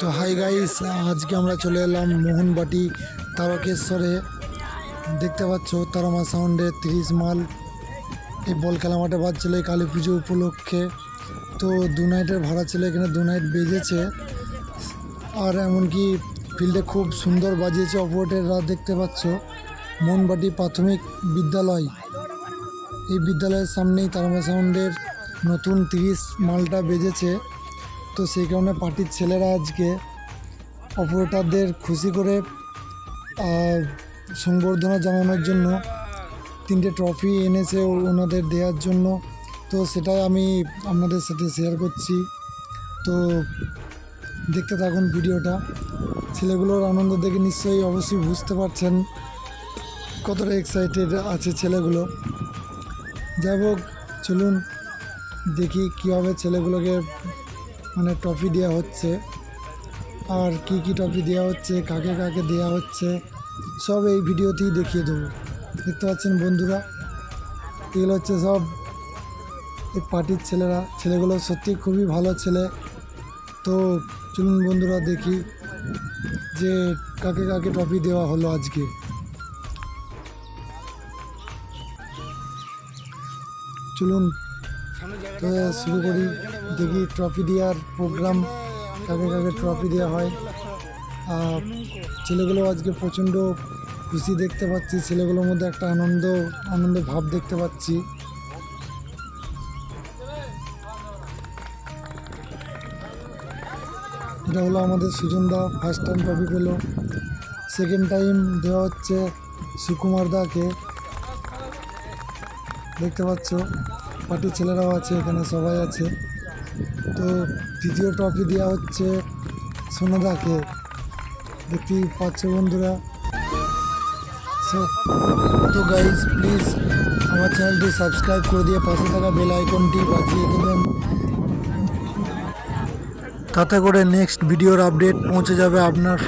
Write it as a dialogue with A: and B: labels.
A: তো hi guys আজকে আমরা চলে এলাম মোহনবাটি তারকেশ্বরে। দেখতে পাচ্ছ, তারামা সাউন্ডের তিরিশ মাল। এই বল খেলা মাঠে বাজছিল এই কালী পুজো উপলক্ষে। তো দু নাইটের ভাড়া ছিল, এখানে দু নাইট বেজেছে। আর এমনকি ফিল্ডে খুব সুন্দর বাজিয়েছে অপারেটাররা দেখতে পাচ্ছ। মোহনবাটি প্রাথমিক বিদ্যালয়। এই বিদ্যালয়ের সামনেই তারামা সাউন্ডের নতুন তিরিশ মালটা বেজেছে। তো সেই কারণে পার্টির ছেলেরা আজকে অপারেটারদের খুশি করে সংবর্ধনা জানানোর জন্য তিনটে ট্রফি এনেছে ওনাদের দেওয়ার জন্য। তো সেটাই আমি আপনাদের সাথে শেয়ার করছি। তো দেখতে থাকুন ভিডিওটা। ছেলেগুলোর আনন্দ দেখে নিশ্চয়ই অবশ্যই বুঝতে পারছেন কতটা এক্সাইটেড আছে ছেলেগুলো। যাই হোক, চলুন দেখি কীভাবে ছেলেগুলোকে মানে ট্রফি দেওয়া হচ্ছে। আর কি কি ট্রফি দেওয়া হচ্ছে কাকে কাকে দেওয়া হচ্ছে সব এই ভিডিওতেই দেখিয়ে দেবো। দেখতে পাচ্ছেন বন্ধুরা এগুলো হচ্ছে সব এই পার্টির ছেলেরা। ছেলেগুলো সত্যি খুবই ভালো ছেলে। তো চলুন বন্ধুরা দেখি যে কাকে কাকে ট্রফি দেওয়া হলো আজকে। চলুন শুরু করি। দেখি ট্রফি দেওয়ার প্রোগ্রাম, কাকে কাকে ট্রফি দেওয়া হয়। আর ছেলেগুলো আজকে প্রচণ্ড খুশি দেখতে পাচ্ছি, ছেলেগুলোর মধ্যে একটা আনন্দ আনন্দ ভাব দেখতে পাচ্ছি। এটা হলো আমাদের সুজনদা ফার্স্ট টাইম ট্রফি পেল। সেকেন্ড টাইম দেওয়া হচ্ছে সুকুমার দাকে। দেখতে পাচ্ছ পার্টির ছেলেরাও আছে, এখানে সবাই আছে। তো দ্বিতীয় ট্রফি দেওয়া হচ্ছে সোনাদাকে। দেখতেই পাচ্ছে বন্ধুরা। তো গাইজ প্লিজ আমার চ্যানেলটি সাবস্ক্রাইব করে দিয়ে পাশে থাকা বেল আইকনটি বাজিয়ে দেবেন। তাতে করে নেক্সট ভিডিওর আপডেট পৌঁছে যাবে আপনার